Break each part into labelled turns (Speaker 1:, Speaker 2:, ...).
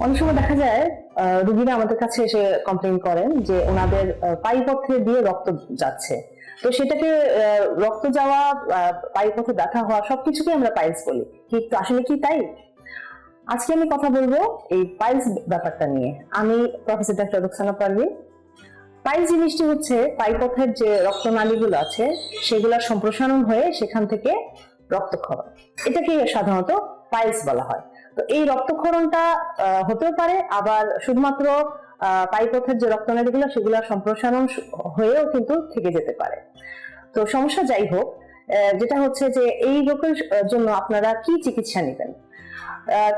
Speaker 1: অনেক সময় দেখা যায় রুগীরা আমাদের কাছে এসে কমপ্লেন করেন যে ওনাদের আহ, পায়ুপথে দিয়ে রক্ত যাচ্ছে। তো সেটাকে রক্ত যাওয়া আহ, পায়ুপথে ব্যথা হওয়া সবকিছুকে আমরা পাইলস বলি। কিন্তু আসলে কি তাই? আজকে আমি কথা বলব এই পাইলস ব্যাপারটা নিয়ে। আমি professor doctor Ruksana Parvin piles জিনিসটি হচ্ছে পাইপথের যে রক্তনালীগুলো আছে সেগুলোর সম্প্রসারণ হয়ে সেখান থেকে রক্তক্ষরণ এটাকে সাধারণত পাইলস বলা হয়। তো এই রক্তক্ষরণটা হতেও পারে, আবার শুধুমাত্র পাইপথের যে রক্তনালীগুলো, সেগুলো সম্প্রসারণ হয়েও কিন্তু থেকে যেতে পারে। তো সমস্যা যাই হোক যেটা হচ্ছে যে এই রোগের জন্য আপনারা কি চিকিৎসা নেবেন?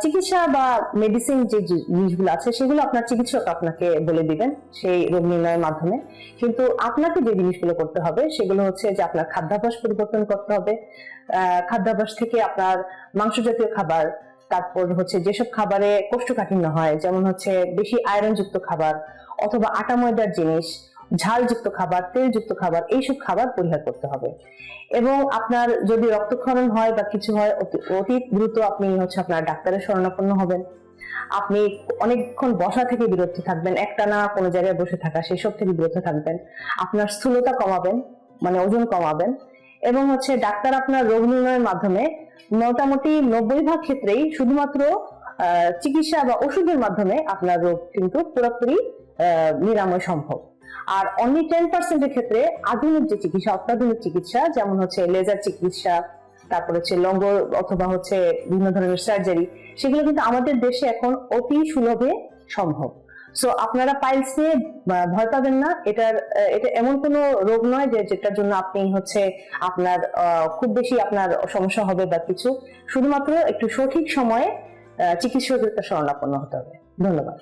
Speaker 1: চিকিৎসা বা মেডিসিন যে জিনিসগুলো আছে, সেগুলো আপনার চিকিৎসক আপনাকে বলে দিবেন, সেই রোগ নির্ণয়ের মাধ্যমে। কিন্তু আপনাকে যে জিনিসগুলো করতে হবে, সেগুলো হচ্ছে যে আপনার খাদ্যাভ্যাস পরিবর্তন করতে হবে। খাদ্যাভ্যাস থেকে আপনার মাংস জাতীয় খাবার তারপর হচ্ছে যেসব খাবারে কোষ্ঠকাঠিন্য হয়, যেমন হচ্ছে বেশি আয়রন যুক্ত খাবার অথবা আটা ময়দার জিনিস, ঝালযুক্ত খাবার, তেলযুক্ত খাবার, এইসব খাবার পরিহার করতে হবে। এবং আপনার যদি রক্তক্ষরণ হয় বা কিছু হয়, অতি- দ্রুত আপনি হচ্ছে আপনার ডাক্তারের শরণাপন্ন হবেন। আপনি অনেকক্ষণ বসা থেকে বিরত থাকবেন, একটানা কোনো জায়গায় বসে থাকা, সেসব থেকে বিরত থাকবেন। আপনার স্থূলতা কমাবেন মানে ওজন কমাবেন। এবং হচ্ছে ডাক্তার আপনার রোগ নির্ণয়ের মাধ্যমে মোটামুটি নব্বই ভাগ ক্ষেত্রেই শুধুমাত্র চিকিৎসা বা ওষুধের মাধ্যমে আপনার রোগ কিন্তু পুরোপুরি নিরাময় সম্ভব। আর অনলি টেন পার্সেন্টের ক্ষেত্রে আধুনিক যে চিকিৎসা, অত্যাধুনিক চিকিৎসা, যেমন হচ্ছে লেজার চিকিৎসা, তারপর হচ্ছে লঙ্গ অথবা হচ্ছে বিভিন্ন ধরনের সার্জারি সেগুলো কিন্তু আমাদের দেশে এখন অতি সুলভে সম্ভব। সো আপনারা পাইলস নিয়ে ভয় পাবেন না। এটার এটা এমন কোনো রোগ নয় যে, যেটার জন্য আপনি হচ্ছে আপনার খুব বেশি আপনার সমস্যা হবে বা কিছু। শুধুমাত্র একটু সঠিক সময়ে চিকিৎসকের শরণাপন্ন হতে হবে। ধন্যবাদ।